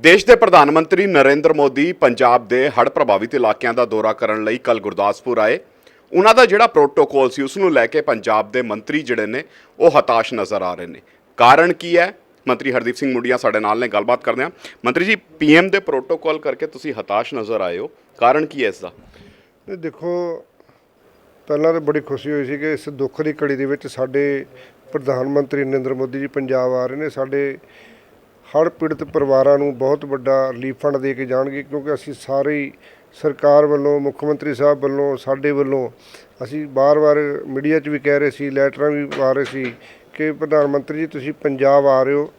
ਦੇਸ਼ ਦੇ ਪ੍ਰਧਾਨ ਮੰਤਰੀ ਨਰਿੰਦਰ ਮੋਦੀ ਪੰਜਾਬ ਦੇ ਹੜ੍ਹ ਪ੍ਰਭਾਵਿਤ ਇਲਾਕਿਆਂ ਦਾ ਦੌਰਾ ਕਰਨ ਲਈ ਕੱਲ ਗੁਰਦਾਸਪੁਰ ਆਏ। ਉਹਨਾਂ ਦਾ ਜਿਹੜਾ ਪ੍ਰੋਟੋਕੋਲ ਸੀ ਉਸ ਨੂੰ ਲੈ ਕੇ ਪੰਜਾਬ ਦੇ ਮੰਤਰੀ ਜਿਹੜੇ ਨੇ, ਉਹ ਹਤਾਸ਼ ਨਜ਼ਰ ਆ ਰਹੇ ਨੇ। ਕਾਰਨ ਕੀ ਹੈ? ਮੰਤਰੀ ਹਰਦੀਪ ਸਿੰਘ ਮੁੰਡੀਆਂ ਸਾਡੇ ਨਾਲ ਨੇ, ਗੱਲਬਾਤ ਕਰਦੇ ਹਾਂ। ਮੰਤਰੀ ਜੀ, ਪੀਐਮ ਦੇ ਪ੍ਰੋਟੋਕੋਲ ਕਰਕੇ ਤੁਸੀਂ ਹਤਾਸ਼ ਨਜ਼ਰ ਆਏ ਹੋ। ਕਾਰਨ ਕੀ ਹੈ ਇਸ ਦਾ ਇਹ ਦੇਖੋ, ਪਹਿਲਾਂ ਤਾਂ ਬੜੀ ਖੁਸ਼ੀ ਹੋਈ ਸੀ ਕਿ ਇਸ ਦੁੱਖ ਦੀ ਘੜੀ ਦੇ ਵਿੱਚ ਸਾਡੇ ਪ੍ਰਧਾਨ ਮੰਤਰੀ ਨਰਿੰਦਰ ਮੋਦੀ ਜੀ ਪੰਜਾਬ ਆ ਰਹੇ ਨੇ। ਸਾਡੇ ਹੜ੍ਹ ਪੀੜਤ ਪਰਿਵਾਰਾਂ ਨੂੰ ਬਹੁਤ ਵੱਡਾ ਰਿਲੀਫ ਫੰਡ ਦੇ ਕੇ ਜਾਣਗੇ ਕਿਉਂਕਿ ਅਸੀਂ ਸਾਰੇ ਸਰਕਾਰ ਵੱਲੋਂ, ਮੁੱਖ ਮੰਤਰੀ ਸਾਹਿਬ ਵੱਲੋਂ, ਸਾਡੇ ਵੱਲੋਂ ਅਸੀਂ ਬਾਰ-ਬਾਰ ਮੀਡੀਆ 'ਚ ਵੀ ਕਹਿ ਰਹੇ ਸੀ, ਲੈਟਰਾਂ ਵੀ ਪਾ ਰਹੇ ਸੀ ਕਿ ਪ੍ਰਧਾਨ ਮੰਤਰੀ ਜੀ ਤੁਸੀਂ ਪੰਜਾਬ ਆ ਰਹੇ ਹੋ,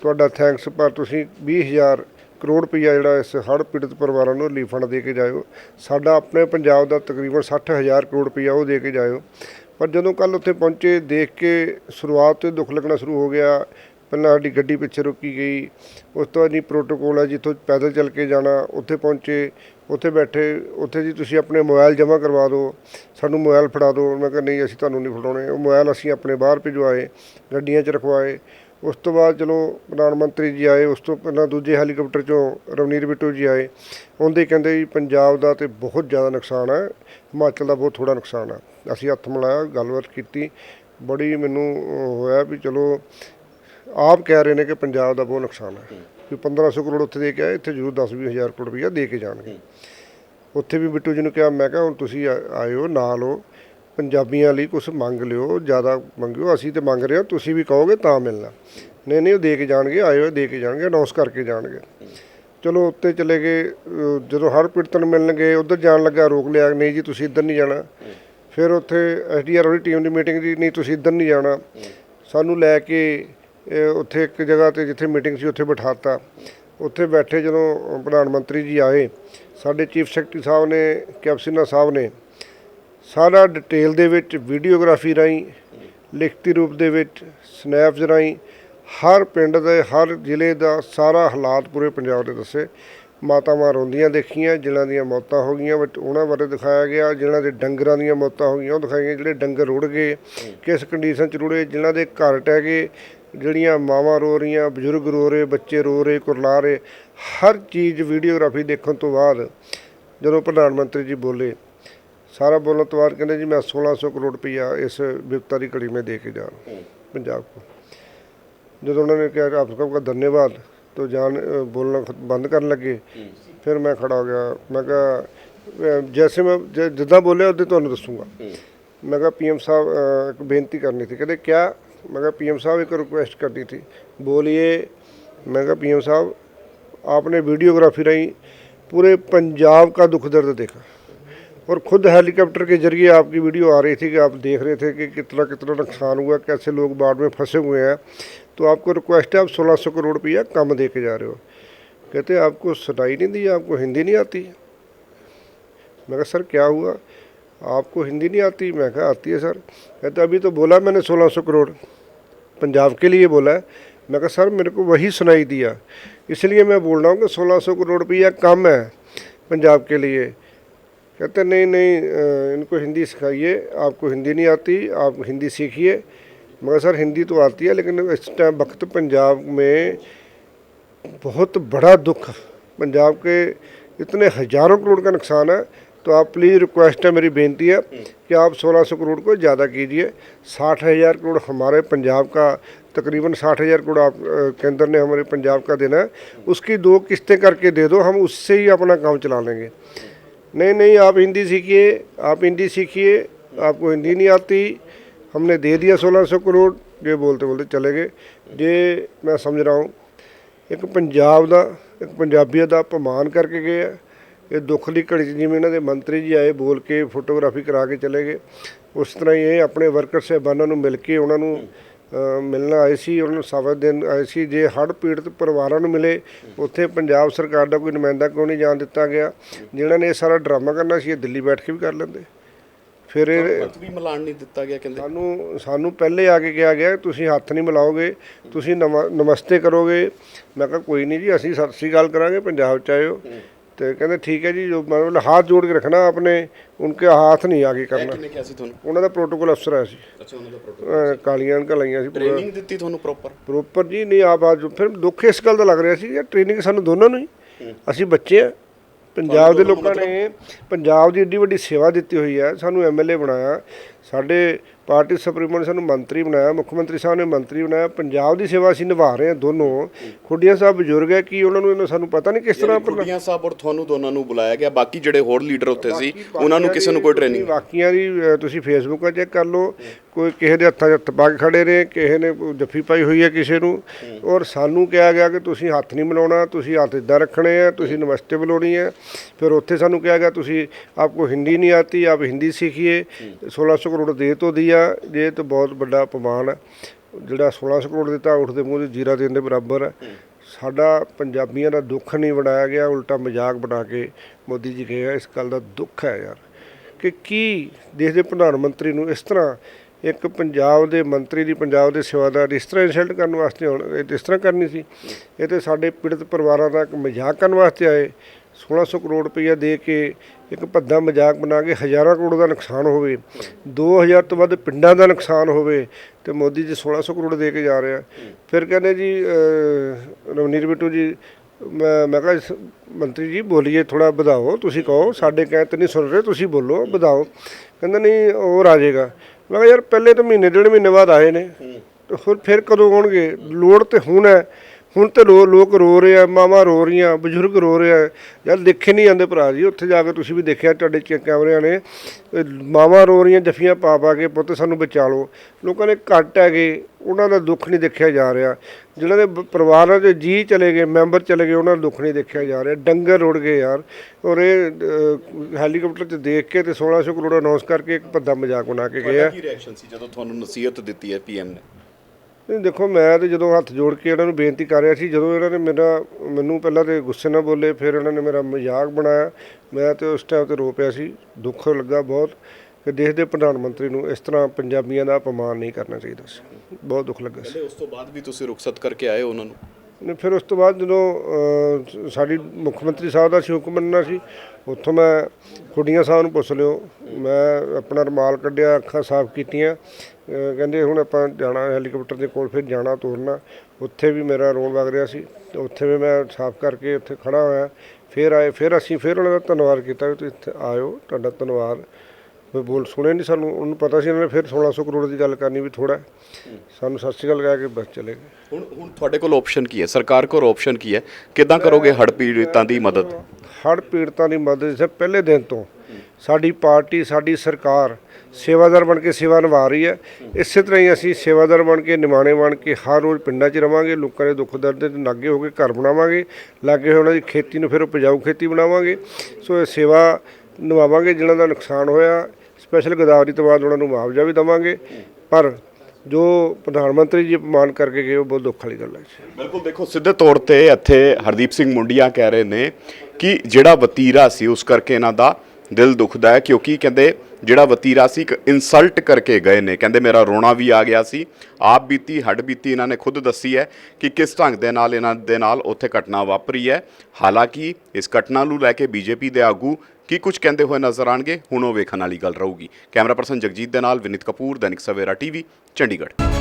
ਤੁਹਾਡਾ ਥੈਂਕਸ, ਪਰ ਤੁਸੀਂ 20000 ਕਰੋੜ ਰੁਪਈਆ ਜਿਹੜਾ ਇਸ ਹੜ੍ਹ ਪੀੜਤ ਪਰਿਵਾਰਾਂ ਨੂੰ ਰਿਲੀਫ ਫੰਡ ਦੇ ਕੇ ਜਾਇਓ। ਸਾਡਾ ਆਪਣੇ ਪੰਜਾਬ ਦਾ ਤਕਰੀਬਨ 60000 ਕਰੋੜ ਰੁਪਈਆ ਉਹ ਦੇ ਕੇ ਜਾਇਓ। ਪਰ ਜਦੋਂ ਕੱਲ ਉੱਥੇ ਪਹੁੰਚੇ, ਦੇਖ ਕੇ ਸ਼ੁਰੂਆਤ 'ਤੇ ਦੁੱਖ ਲੱਗਣਾ ਸ਼ੁਰੂ ਹੋ ਗਿਆ। ਪਹਿਲਾਂ ਸਾਡੀ ਗੱਡੀ ਪਿੱਛੇ ਰੋਕੀ ਗਈ। ਉਸ ਤੋਂ ਬਾਅਦ ਜੀ ਪ੍ਰੋਟੋਕੋਲ ਹੈ ਜਿੱਥੋਂ ਪੈਦਲ ਚੱਲ ਕੇ ਜਾਣਾ, ਉੱਥੇ ਪਹੁੰਚੇ, ਉੱਥੇ ਬੈਠੇ, ਉੱਥੇ ਜੀ ਤੁਸੀਂ ਆਪਣੇ ਮੋਬਾਈਲ ਜਮ੍ਹਾਂ ਕਰਵਾ ਦਿਓ, ਸਾਨੂੰ ਮੋਬਾਈਲ ਫੜਾ ਦਿਓ। ਮੈਂ ਕਿਹਾ ਨਹੀਂ, ਅਸੀਂ ਤੁਹਾਨੂੰ ਨਹੀਂ ਫੜਾਉਣੇ। ਉਹ ਮੋਬਾਈਲ ਅਸੀਂ ਆਪਣੇ ਬਾਹਰ ਭਿਜਵਾਏ, ਗੱਡੀਆਂ 'ਚ ਰਖਵਾਏ। ਉਸ ਤੋਂ ਬਾਅਦ ਚਲੋ ਪ੍ਰਧਾਨ ਮੰਤਰੀ ਜੀ ਆਏ, ਉਸ ਤੋਂ ਪਹਿਲਾਂ ਦੂਜੇ ਹੈਲੀਕਾਪਟਰ 'ਚੋਂ ਰਵਨੀਤ ਬਿੱਟੂ ਜੀ ਆਏ। ਉਹਦੇ ਕਹਿੰਦੇ ਜੀ, ਪੰਜਾਬ ਦਾ ਤੇ ਬਹੁਤ ਜ਼ਿਆਦਾ ਨੁਕਸਾਨ ਹੈ, ਹਿਮਾਚਲ ਦਾ ਬਹੁਤ ਥੋੜਾ ਨੁਕਸਾਨ ਹੈ। ਅਸੀਂ ਹੱਥ ਮਿਲਾਇਆ, ਗੱਲਬਾਤ ਕੀਤੀ। ਬੜੀ ਮੈਨੂੰ ਹੋਇਆ ਵੀ ਚਲੋ ਆਪ ਕਹਿ ਰਹੇ ਨੇ ਕਿ ਪੰਜਾਬ ਦਾ ਬਹੁਤ ਨੁਕਸਾਨ ਹੈ। ਵੀ 1500 ਕਰੋੜ ਉੱਥੇ ਦੇ ਕੇ ਆਏ, ਇੱਥੇ ਜ਼ਰੂਰ 10 ਹਜ਼ਾਰ ਕਰੋੜ ਰੁਪਈਆ ਦੇ ਕੇ ਜਾਣਗੇ। ਉੱਥੇ ਵੀ ਬਿੱਟੂ ਜੀ ਨੂੰ ਕਿਹਾ, ਮੈਂ ਕਿਹਾ ਹੁਣ ਤੁਸੀਂ ਆ- ਆਇਓ, ਨਾਲ ਹੋ। ਪੰਜਾਬੀਆਂ ਲਈ ਕੁਝ ਮੰਗ ਲਿਓ, ਜ਼ਿਆਦਾ ਮੰਗਿਓ, ਅਸੀਂ ਤੇ ਮੰਗ ਰਹੇ ਹਾਂ, ਤੁਸੀਂ ਵੀ ਕਹੋਗੇ ਤਾਂ ਮਿਲਣਾ। ਨਹੀਂ ਨਹੀਂ, ਉਹ ਦੇ ਕੇ ਜਾਣਗੇ, ਆਇਓ, ਦੇ ਕੇ ਜਾਣਗੇ ਅਨਾਉਂਸ ਕਰਕੇ ਜਾਣਗੇ। ਚਲੋ, ਉੱਤੇ ਚਲੇ ਗਏ ਜਦੋਂ ਹਰ ਪੀੜਤ ਨੂੰ ਮਿਲਣ ਗਏ ਉਧਰ ਜਾਣ ਲੱਗਾ, ਰੋਕ ਲਿਆ, ਨਹੀਂ ਜੀ, ਤੁਸੀਂ ਇੱਧਰ ਨਹੀਂ ਜਾਣਾ। ਫਿਰ ਉੱਥੇ ਐਸਡੀਆਰ ਵਾਲੀ ਟੀਮ ਦੀ ਮੀਟਿੰਗ ਦੀ, ਨਹੀਂ, ਤੁਸੀਂ ਇੱਧਰ ਨਹੀਂ ਜਾਣਾ। ਸਾਨੂੰ ਲੈ ਕੇ ਉੱਥੇ ਇੱਕ ਜਗ੍ਹਾ ਤੇ ਜਿੱਥੇ ਮੀਟਿੰਗ ਸੀ, ਉੱਥੇ ਬਿਠਾਤਾ। ਉੱਥੇ ਬੈਠੇ ਜਦੋਂ ਪ੍ਰਧਾਨ ਮੰਤਰੀ ਜੀ ਆਏ, ਸਾਡੇ ਚੀਫ ਸੈਕਟਰੀ ਸਾਹਿਬ ਨੇ ਕੈਪਸੀਨਾ ਸਾਹਿਬ ਨੇ, ਸਾਰਾ ਡਿਟੇਲ ਦੇ ਵਿੱਚ, ਵੀਡੀਓਗ੍ਰਾਫੀ ਰਾਹੀਂ, ਲਿਖਤੀ ਰੂਪ ਦੇ ਵਿੱਚ, ਸਨੈਪਸ ਰਾਹੀਂ, ਹਰ ਪਿੰਡ ਦੇ, ਹਰ ਜ਼ਿਲ੍ਹੇ ਦਾ ਸਾਰਾ ਹਾਲਾਤ ਪੂਰੇ ਪੰਜਾਬ ਦੇ ਦੱਸੇ। ਮਾਤਾਵਾਂ ਰੋਂਦੀਆਂ ਦੇਖੀਆਂ, ਜਿਨ੍ਹਾਂ ਦੀਆਂ ਮੌਤਾਂ ਹੋ ਗਈਆਂ, ਬਟ ਉਹਨਾਂ ਬਾਰੇ ਦਿਖਾਇਆ ਗਿਆ, ਜਿਨ੍ਹਾਂ ਦੇ ਡੰਗਰਾਂ ਦੀਆਂ ਮੌਤਾਂ ਹੋ ਗਈਆਂ, ਉਹ ਦਿਖਾਈਆਂ, ਜਿਹੜੇ ਡੰਗਰ ਰੁੜ ਗਏ, ਕਿਸ ਕੰਡੀਸ਼ਨ ਚ ਰੁੜੇ, ਜਿਨ੍ਹਾਂ ਦੇ ਘਰ ਟਹਿ ਗਏ ਜਿਹੜੀਆਂ ਮਾਵਾਂ ਰੋ ਰਹੀਆਂ, ਬਜ਼ੁਰਗ ਰੋ ਰਹੇ, ਬੱਚੇ ਰੋ ਰਹੇ, ਕੁਰਲਾ ਰਹੇ, ਹਰ ਚੀਜ਼ ਵੀਡੀਓਗ੍ਰਾਫੀ ਦੇਖਣ ਤੋਂ ਬਾਅਦ ਜਦੋਂ ਪ੍ਰਧਾਨ ਮੰਤਰੀ ਜੀ ਬੋਲੇ, ਸਾਰਾ ਬੋਲਣ ਤੋਂ ਬਾਅਦ ਕਹਿੰਦੇ ਜੀ ਮੈਂ 1600 ਕਰੋੜ ਰੁਪਈਆ ਇਸ ਵਿਪਤਾ ਦੀ ਘੜੀ ਮੈਂ ਦੇ ਕੇ ਜਾ ਪੰਜਾਬ ਕੋ ਜਦੋਂ ਉਹਨਾਂ ਨੇ ਕਿਹਾ ਆਪ ਸਭ ਦਾ ਧੰਨਵਾਦ, ਤੋਂ ਜਾਣ ਬੋਲਣਾ ਬੰਦ ਕਰਨ ਲੱਗੇ। ਫਿਰ ਮੈਂ ਖੜਾ ਹੋ ਗਿਆ, ਮੈਂ ਕਿਹਾ ਜੈਸੇ ਮੈਂ ਜਿੱਦਾਂ ਬੋਲਿਆ, ਉਹਦੇ ਤੁਹਾਨੂੰ ਦੱਸੂਗਾ। ਮੈਂ ਕਿਹਾ, ਪੀਐਮ ਸਾਹਿਬ ਇੱਕ ਬੇਨਤੀ ਕਰਨੀ ਸੀ, ਕਹਿੰਦੇ ਕਿਆ मैं कहा, पीएम साहब, एक रिक्वेस्ट करनी थी। बोलिए, मैं कहा, पीएम साहब, आपने वीडियोग्राफी रही पूरे पंजाब का दुख दर्द देखा और खुद हेलीकॉप्टर के ज़रिए आपकी वीडियो आ रही थी कि आप देख रहे थे कि कितना कितना नुकसान हुआ, कैसे लोग बाढ़ में फंसे हुए हैं। तो आपको रिक्वेस्ट है, आप 1600 करोड़ रुपया कम दे के जा रहे हो। कहते आपको सुनाई नहीं दी, आपको हिंदी नहीं आती मैं कहा, सर, क्या हुआ? आपको हिंदी नहीं आती? मैं कहा, आती है सर। कहते, अभी तो बोला मैंने 1600 करोड़। पंजाब के लिए बोला है। मैं कहा, सर, मेरे को वही सुनाई दिया। इसलिए मैं बोल रहा हूँ कि 1600 करोड़ रुपया कम है पंजाब के लिए। कहते, नहीं नहीं इनको हिंदी सिखाइए। आपको हिंदी नहीं आती, आप हिंदी सीखिए। मगर सर, हिंदी तो आती है, लेकिन इस टाइम वक्त पंजाब में बहुत बड़ा दुख पंजाब के इतने हज़ारों करोड़ का नुकसान है। तो आप प्लीज़ रिक्वेस्ट है मेरी बेनती है कि आप 1600 करोड़ को ज़्यादा कीजिए साठ हज़ार करोड़ हमारे पंजाब का तकरीबन साठ हज़ार करोड़ आप अ, केंद्र ने हमारे पंजाब का देना है उसकी दो किस्तें करके दे दो हम उससे ही अपना काम चला लेंगे नहीं नहीं आप हिंदी सीखिए आप हिंदी सीखिए आपको हिंदी नहीं आती हमने दे दिया 1600 करोड़ ये बोलते बोलते चले गए ये मैं समझ रहा हूँ ਇੱਕ ਪੰਜਾਬ ਦਾ ਇੱਕ ਪੰਜਾਬੀਅਤ ਦਾ ਅਪਮਾਨ ਕਰਕੇ ਗਏ ਆ ਇਹ ਦੁੱਖ ਦੀ ਘੜੀ 'ਚ ਜਿਵੇਂ ਇਹਨਾਂ ਦੇ ਮੰਤਰੀ ਜੀ ਆਏ ਬੋਲ ਕੇ ਫੋਟੋਗ੍ਰਾਫੀ ਕਰਾ ਕੇ ਚਲੇ ਗਏ ਉਸ ਤਰ੍ਹਾਂ ਹੀ ਇਹ ਆਪਣੇ ਵਰਕਰ ਸਾਹਿਬਾਨਾਂ ਨੂੰ ਮਿਲ ਕੇ ਉਹਨਾਂ ਨੂੰ ਮਿਲਣ ਆਏ ਸੀ ਉਹਨਾਂ ਨੂੰ ਸਬਕ ਦੇਣ ਆਏ ਸੀ। ਜੇ ਹੜ੍ਹ ਪੀੜਤ ਪਰਿਵਾਰਾਂ ਨੂੰ ਮਿਲੇ ਉੱਥੇ ਪੰਜਾਬ ਸਰਕਾਰ ਦਾ ਕੋਈ ਨੁਮਾਇੰਦਾ ਕਿਉਂ ਨਹੀਂ ਜਾਣ ਦਿੱਤਾ ਗਿਆ? ਜਿਹਨਾਂ ਨੇ ਇਹ ਸਾਰਾ ਡਰਾਮਾ ਕਰਨਾ ਸੀ ਇਹ ਦਿੱਲੀ ਬੈਠ ਕੇ ਵੀ ਕਰ ਲੈਂਦੇ। ਫਿਰ ਇਹ ਹੱਥ ਵੀ ਮਿਲਾਣ ਨਹੀਂ ਦਿੱਤਾ ਗਿਆ ਕਹਿੰਦੇ? ਸਾਨੂੰ ਸਾਨੂੰ ਪਹਿਲੇ ਆ ਕੇ ਕਿਹਾ ਗਿਆ ਤੁਸੀਂ ਹੱਥ ਨਹੀਂ ਮਿਲਾਓਗੇ ਤੁਸੀਂ ਨਮ- ਨਮਸਤੇ ਕਰੋਗੇ। ਮੈਂ ਕਿਹਾ ਕੋਈ ਨਹੀਂ ਜੀ ਅਸੀਂ ਸਤਿ ਸ੍ਰੀ ਅਕਾਲ ਕਰਾਂਗੇ ਪੰਜਾਬ ਚ ਆਇਓ। ਤੇ ਕਹਿੰਦੇ ਠੀਕ ਹੈ ਜੀ ਜੋ ਮਤਲਬ ਹੱਥ ਜੋੜ ਕੇ ਰੱਖਣਾ ਆਪਣੇ ਉਨਕੇ ਹੱਥ ਨਹੀਂ ਕਰਨਾ। ਕਿਹਾ ਸੀ ਤੁਹਾਨੂੰ? ਉਹਨਾਂ ਦਾ ਪ੍ਰੋਟੋਕੋਲ ਅਫਸਰ ਆਇਆ ਸੀ। ਅੱਛਾ ਉਹਨਾਂ ਦਾ ਪ੍ਰੋਟੋਕੋਲ ਕਾਲੀਆਂ ਅਣਕਾਂ ਲਾਈਆਂ ਸੀ ਟ੍ਰੇਨਿੰਗ ਦਿੱਤੀ ਤੁਹਾਨੂੰ ਪ੍ਰੋਪਰ ਪ੍ਰੋਪਰ ਜੀ ਨਹੀਂ ਆਪ ਆਜ ਫਿਰ ਦੁੱਖ ਇਸ ਗੱਲ ਦਾ ਲੱਗ ਰਿਹਾ ਸੀ ਯਾਰ ਟ੍ਰੇਨਿੰਗ ਸਾਨੂੰ ਦੋਨਾਂ ਨੂੰ ਹੀ। ਅਸੀਂ ਬੱਚੇ ਆ। ਪੰਜਾਬ ਦੇ ਲੋਕਾਂ ਨੇ ਪੰਜਾਬ ਦੀ ਏਡੀ ਵੱਡੀ ਸੇਵਾ ਦਿੱਤੀ ਹੋਈ ਹੈ। ਸਾਨੂੰ ਐਮਐਲਏ ਬਣਾਇਆ। ਸਾਡੇ ਪਾਰਟੀ ਸੁਪਰੀਮੋ ਨੇ ਸਾਨੂੰ ਮੰਤਰੀ ਬਣਾਇਆ ਮੁੱਖ ਮੰਤਰੀ ਸਾਹਿਬ ਨੇ ਮੰਤਰੀ ਬਣਾਇਆ ਪੰਜਾਬ ਦੀ ਸੇਵਾ ਅਸੀਂ ਨਿਭਾ ਰਹੇ ਹਾਂ ਦੋਨੋਂ। ਖੁੱਡੀਆਂ ਸਾਹਿਬ ਬਜ਼ੁਰਗ ਹੈ ਕਿ ਉਹਨਾਂ ਨੂੰ ਇਹਨਾਂ ਸਾਨੂੰ ਪਤਾ ਨਹੀਂ ਕਿਸ ਤਰ੍ਹਾਂ ਖੁੱਡੀਆਂ ਸਾਹਿਬ ਔਰ ਤੁਹਾਨੂੰ ਦੋਨਾਂ ਨੂੰ ਬੁਲਾਇਆ ਗਿਆ ਬਾਕੀ ਜਿਹੜੇ ਹੋਰ ਲੀਡਰ ਉੱਥੇ ਸੀ ਉਹਨਾਂ ਨੂੰ ਕਿਸੇ ਨੂੰ ਕੋਈ ਟ੍ਰੇਨਿੰਗ ਬਾਕੀਆਂ ਦੀ ਤੁਸੀਂ ਫੇਸਬੁੱਕ 'ਤੇ ਚੈੱਕ ਕਰ ਲਓ ਕੋਈ ਕਿਸੇ ਦੇ ਹੱਥਾਂ 'ਚ ਹੱਥ ਪਾ ਕੇ ਖੜੇ ਨੇ ਕਿਸੇ ਨੇ ਜੱਫੀ ਪਾਈ ਹੋਈ ਹੈ ਕਿਸੇ ਨੂੰ। ਔਰ ਸਾਨੂੰ ਕਿਹਾ ਗਿਆ ਕਿ ਤੁਸੀਂ ਹੱਥ ਨਹੀਂ ਮਿਲਾਉਣਾ ਤੁਸੀਂ ਹੱਥ ਇਦਾਂ ਰੱਖਣੇ ਆ ਤੁਸੀਂ ਨਮਸਤੇ ਬੁਲਾਉਣੀ ਹੈ ਫਿਰ ਉੱਥੇ ਸਾਨੂੰ ਕਿਹਾ ਗਿਆ ਤੁਸੀਂ ਆਪ ਆਪਕੋ ਹਿੰਦੀ ਨਹੀਂ ਆਤੀ ਆਪ ਹਿੰਦੀ ਸਿੱਖੀਏ। 1600 ਕਰੋੜ ਦੇ ਤੋਂ ਦੀ ਦਿਆ ਇਹ ਤਾਂ ਬਹੁਤ ਵੱਡਾ ਅਪਮਾਨ ਹੈ ਜਿਹੜਾ 1600 ਕਰੋੜ ਦਿੱਤਾ ਉੱਠਦੇ ਮੂੰਹ ਦੀ ਜੀਰਾ ਦੇਣ ਦੇ ਬਰਾਬਰ ਹੈ। ਸਾਡਾ ਪੰਜਾਬੀਆਂ ਦਾ ਦੁੱਖ ਨਹੀਂ ਬਣਾਇਆ ਗਿਆ ਉਲਟਾ ਮਜ਼ਾਕ ਬਣਾ ਕੇ ਮੋਦੀ ਜੀ ਕਹੇਗਾ ਇਸ ਗੱਲ ਦਾ ਦੁੱਖ ਹੈ ਯਾਰ। ਕਿ ਕੀ ਦੇਸ਼ ਦੇ ਪ੍ਰਧਾਨ ਮੰਤਰੀ ਨੂੰ ਇਸ ਤਰ੍ਹਾਂ ਇੱਕ ਪੰਜਾਬ ਦੇ ਮੰਤਰੀ ਦੀ ਪੰਜਾਬ ਦੇ ਸੇਵਾਦਾਰ ਇਸ ਤਰ੍ਹਾਂ ਇਨਸਲਟ ਕਰਨ ਵਾਸਤੇ ਹੁਣ ਇਸ ਤਰ੍ਹਾਂ ਕਰਨੀ ਸੀ? ਇਹ ਤੇ ਸਾਡੇ ਪੀੜਤ ਪਰਿਵਾਰਾਂ ਦਾ ਇੱਕ ਮਜ਼ਾਕ ਕਰਨ ਵਾਸਤੇ ਆਏ। 1600 ਕਰੋੜ ਰੁਪਈਆ ਦੇ ਕੇ ਇੱਕ ਭੱਦਾ ਮਜ਼ਾਕ ਬਣਾ ਕੇ ਹਜ਼ਾਰਾਂ ਕਰੋੜ ਦਾ ਨੁਕਸਾਨ ਹੋਵੇ 2000 ਤੋਂ ਵੱਧ ਪਿੰਡਾਂ ਦਾ ਨੁਕਸਾਨ ਹੋਵੇ ਤੇ ਮੋਦੀ ਜੀ 1600 ਕਰੋੜ ਦੇ ਕੇ ਜਾ ਰਿਹਾ ਫਿਰ ਕਹਿੰਦੇ ਜੀ ਰਵਨੀਤ ਬਿੱਟੂ ਜੀ, ਮੈਂ ਮੈਂ ਕਿਹਾ ਮੰਤਰੀ ਜੀ ਬੋਲੀਏ ਥੋੜਾ ਵਧਾਓ, ਤੁਸੀਂ ਕਹੋ, ਸਾਡੇ ਕਹਿ ਤੇ ਨਹੀਂ ਸੁਣ ਰਹੇ, ਤੁਸੀਂ ਬੋਲੋ, ਵਧਾਓ। ਕਹਿੰਦਾ ਨਹੀਂ ਹੋਰ ਆ ਜਾਏਗਾ ਮੈਂ ਕਿਹਾ ਯਾਰ, ਪਹਿਲੇ ਤਾਂ ਮਹੀਨੇ, ਡੇਢ ਮਹੀਨੇ ਬਾਅਦ ਆਏ ਨੇ। ਤੇ ਹੋਰ ਫਿਰ ਕਦੋਂ ਆਉਣਗੇ? ਲੋੜ ਤੇ ਹੁਣ ਹੈ। ਹੁਣ ਤੇ ਲੋ ਲੋਕ ਰੋ ਰਹੇ ਆ ਮਾਵਾਂ ਰੋ ਰਹੀਆਂ ਬਜ਼ੁਰਗ ਰੋ ਰਹੇ ਆ। ਯਾਰ ਦੇਖੇ ਨਹੀਂ ਜਾਂਦੇ ਭਰਾ ਜੀ ਉੱਥੇ ਜਾ ਕੇ ਤੁਸੀਂ ਵੀ ਦੇਖਿਆ ਤੁਹਾਡੇ ਚ ਕੈਮਰਿਆਂ ਨੇ ਮਾਵਾਂ ਰੋ ਰਹੀਆਂ ਜੱਫੀਆਂ ਪਾ ਪਾ ਕੇ ਪੁੱਤ ਸਾਨੂੰ ਬਚਾ ਲਓ। ਲੋਕਾਂ ਦੇ ਘੱਟ ਹੈਗੇ ਉਹਨਾਂ ਦਾ ਦੁੱਖ ਨਹੀਂ ਦੇਖਿਆ ਜਾ ਰਿਹਾ। ਜਿਹਨਾਂ ਦੇ ਪਰਿਵਾਰਾਂ ਦੇ ਜੀ ਚਲੇ ਗਏ ਮੈਂਬਰ ਚਲੇ ਗਏ ਉਹਨਾਂ ਦਾ ਦੁੱਖ ਨਹੀਂ ਦੇਖਿਆ ਜਾ ਰਿਹਾ। ਡੰਗਰ ਰੁੜ ਗਏ ਯਾਰ। ਔਰ ਇਹ ਹੈਲੀਕਾਪਟਰ 'ਚ ਦੇਖ ਕੇ ਤੇ 1600 ਕਰੋੜ ਅਨਾਉਂਸ ਕਰਕੇ ਇੱਕ ਭੱਦਾ ਮਜ਼ਾਕ ਬਣਾ ਕੇ ਗਏ ਆ ਕੀ ਰਿਐਕਸ਼ਨ ਸੀ ਜਦੋਂ ਤੁਹਾਨੂੰ ਨਸੀਹਤ ਦਿੱਤੀ ਹੈ ਪੀਐਮ ਨੇ? ਨਹੀਂ ਦੇਖੋ ਮੈਂ ਤੇ ਜਦੋਂ ਹੱਥ ਜੋੜ ਕੇ ਇਹਨਾਂ ਨੂੰ ਬੇਨਤੀ ਕਰ ਰਿਹਾ ਸੀ ਜਦੋਂ ਇਹਨਾਂ ਨੇ ਮੇਰਾ ਮੈਨੂੰ ਪਹਿਲਾਂ ਤੇ ਗੁੱਸੇ ਨਾਲ ਬੋਲੇ ਫਿਰ ਇਹਨਾਂ ਨੇ ਮੇਰਾ ਮਜ਼ਾਕ ਬਣਾਇਆ। ਮੈਂ ਤੇ ਉਸ ਟਾਈਮ ਤੇ ਰੋ ਪਿਆ ਸੀ ਦੁੱਖ ਲੱਗਾ ਬਹੁਤ ਕਿ ਦੇਸ਼ ਦੇ ਪ੍ਰਧਾਨ ਮੰਤਰੀ ਨੂੰ ਇਸ ਤਰ੍ਹਾਂ ਪੰਜਾਬੀਆਂ ਦਾ ਅਪਮਾਨ ਨਹੀਂ ਕਰਨਾ ਚਾਹੀਦਾ ਸੀ। ਬਹੁਤ ਦੁੱਖ ਲੱਗਾ ਸੀ। ਉਸ ਤੋਂ ਬਾਅਦ ਵੀ ਤੁਸੀਂ ਰੁਖਸਤ ਕਰਕੇ ਆਏ ਉਹਨਾਂ ਨੂੰ? ਨੇ ਫਿਰ ਉਸ ਤੋਂ ਬਾਅਦ ਜਦੋਂ ਸਾਡੀ ਮੁੱਖ ਮੰਤਰੀ ਸਾਹਿਬ ਦਾ ਸੀ ਹੁਕਮ ਮੰਨਣਾ ਸੀ ਉੱਥੋਂ ਮੈਂ ਖੁੱਡੀਆਂ ਸਾਹਿਬ ਨੂੰ ਪੁੱਛ ਲਿਓ। ਮੈਂ ਆਪਣਾ ਰੁਮਾਲ ਕੱਢਿਆ ਅੱਖਾਂ ਸਾਫ਼ ਕੀਤੀਆਂ। ਕਹਿੰਦੇ ਹੁਣ ਆਪਾਂ ਜਾਣਾ ਹੈਲੀਕਾਪਟਰ ਦੇ ਕੋਲ ਫਿਰ ਜਾਣਾ ਤੋਰਨਾ। ਉੱਥੇ ਵੀ ਮੇਰਾ ਰੋਣ ਵਗ ਰਿਹਾ ਸੀ। ਉੱਥੇ ਵੀ ਮੈਂ ਸਾਫ਼ ਕਰਕੇ ਉੱਥੇ ਖੜਾ ਹੋਇਆ। ਫਿਰ ਆਏ ਫਿਰ ਅਸੀਂ ਫਿਰ ਉਹਨਾਂ ਦਾ ਧੰਨਵਾਦ ਕੀਤਾ ਵੀ ਤੁਸੀਂ ਇੱਥੇ ਆਇਓ ਤੁਹਾਡਾ ਧੰਨਵਾਦ। ਵੀ ਬੋਲ ਸੁਣੇ ਨਹੀਂ ਸਾਨੂੰ ਉਹਨੂੰ ਪਤਾ ਸੀ ਇਹਨਾਂ ਨੇ ਫਿਰ 1600 ਕਰੋੜ ਦੀ ਗੱਲ ਕਰਨੀ ਵੀ ਥੋੜਾ ਸਾਨੂੰ ਸਤਿ ਸ਼੍ਰੀ ਅਕਾਲ ਕਹਿ ਕੇ ਬਸ ਚਲੇ ਗਏ। ਹੁਣ ਹੁਣ ਤੁਹਾਡੇ ਕੋਲ ਆਪਸ਼ਨ ਕੀ ਹੈ? ਸਰਕਾਰ ਕੋਲ ਆਪਸ਼ਨ ਕੀ ਹੈ? ਕਿੱਦਾਂ ਕਰੋਗੇ ਹੜ੍ਹ ਪੀੜਤਾਂ ਦੀ ਮਦਦ? ਹੜ੍ਹ ਪੀੜਤਾਂ ਦੀ ਮਦਦ ਸੇ ਪਹਿਲੇ ਦਿਨ ਤੋਂ। ਸਾਡੀ ਪਾਰਟੀ, ਸਾਡੀ ਸਰਕਾਰ ਸੇਵਾਦਾਰ ਬਣ ਕੇ ਸੇਵਾ ਨਿਭਾ ਰਹੀ ਹੈ। ਇਸੇ ਤਰ੍ਹਾਂ ਹੀ ਅਸੀਂ ਸੇਵਾਦਾਰ ਬਣ ਕੇ, ਨਿਮਾਣੇ ਬਣ ਕੇ ਹਰ ਰੋਜ਼ ਪਿੰਡਾਂ 'ਚ ਰਵਾਂਗੇ, ਲੋਕਾਂ ਦੇ ਦੁੱਖ ਦਰਦ ਦੇ ਲਾਗੇ ਹੋ ਕੇ ਘਰ ਬਣਾਵਾਂਗੇ। ਲਾਗੇ ਹੋਏ ਉਹਨਾਂ ਦੀ ਖੇਤੀ ਨੂੰ ਫਿਰ ਉਪਜਾਊ ਖੇਤੀ ਬਣਾਵਾਂਗੇ। ਸੋ ਇਹ ਸੇਵਾ ਨਿਭਾਵਾਂਗੇ ਜਿਨ੍ਹਾਂ ਦਾ ਨੁਕਸਾਨ ਹੋਇਆ। ਸਪੈਸ਼ਲ ਗਦਾਵਰੀ ਤੋਂ ਬਾਅਦ ਉਹਨਾਂ ਨੂੰ ਮੁਆਵਜ਼ਾ ਵੀ ਦੇਵਾਂਗੇ। ਪਰ ਜੋ ਪ੍ਰਧਾਨ ਮੰਤਰੀ ਜੀ ਅਪਮਾਨ ਕਰਕੇ ਗਏ, ਉਹ ਬਹੁਤ ਦੁੱਖ ਵਾਲੀ ਗੱਲ ਹੈ ਜੀ। ਬਿਲਕੁਲ, ਦੇਖੋ, ਸਿੱਧੇ ਤੌਰ ਤੇ ਇੱਥੇ ਹਰਦੀਪ ਸਿੰਘ ਮੁੰਡੀਆਂ ਕਹਿ ਰਹੇ ਨੇ ਕਿ ਜਿਹੜਾ ਵਤੀਰਾ ਸੀ, ਉਸ ਕਰਕੇ ਇਹਨਾਂ ਦਾ ਦਿਲ ਦੁਖਦਾ ਹੈ ਕਿਉਂਕਿ ਕਹਿੰਦੇ ਜਿਹੜਾ ਵਤੀਰਾ ਸੀ ਇੱਕ ਇਨਸਲਟ ਕਰਕੇ ਗਏ ਨੇ। ਕਹਿੰਦੇ ਮੇਰਾ ਰੋਣਾ ਵੀ ਆ ਗਿਆ ਸੀ। ਆਪ ਬੀਤੀ ਹੱਡ ਬੀਤੀ ਇਹਨਾਂ ਨੇ ਖੁਦ ਦੱਸੀ ਹੈ ਕਿ ਕਿਸ ਢੰਗ ਦੇ ਨਾਲ ਇਹਨਾਂ ਦੇ ਨਾਲ ਉੱਥੇ ਘਟਨਾ ਵਾਪਰੀ ਹੈ। ਹਾਲਾਂਕਿ ਇਸ ਘਟਨਾ ਨੂੰ ਲੈ ਕੇ ਬੀਜੇਪੀ ਦੇ ਆਗੂ ਕੀ ਕੁਝ ਕਹਿੰਦੇ ਹੋਏ ਨਜ਼ਰ ਆਣਗੇ ਹੁਣ ਉਹ ਵੇਖਣ ਵਾਲੀ ਗੱਲ ਰਹੂਗੀ। ਕੈਮਰਾ ਪਰਸਨ ਜਗਜੀਤ ਦੇ ਨਾਲ ਵਿਨੀਤ ਕਪੂਰ, ਦੈਨਿਕ ਸਵੇਰਾ ਟੀਵੀ, ਚੰਡੀਗੜ੍ਹ।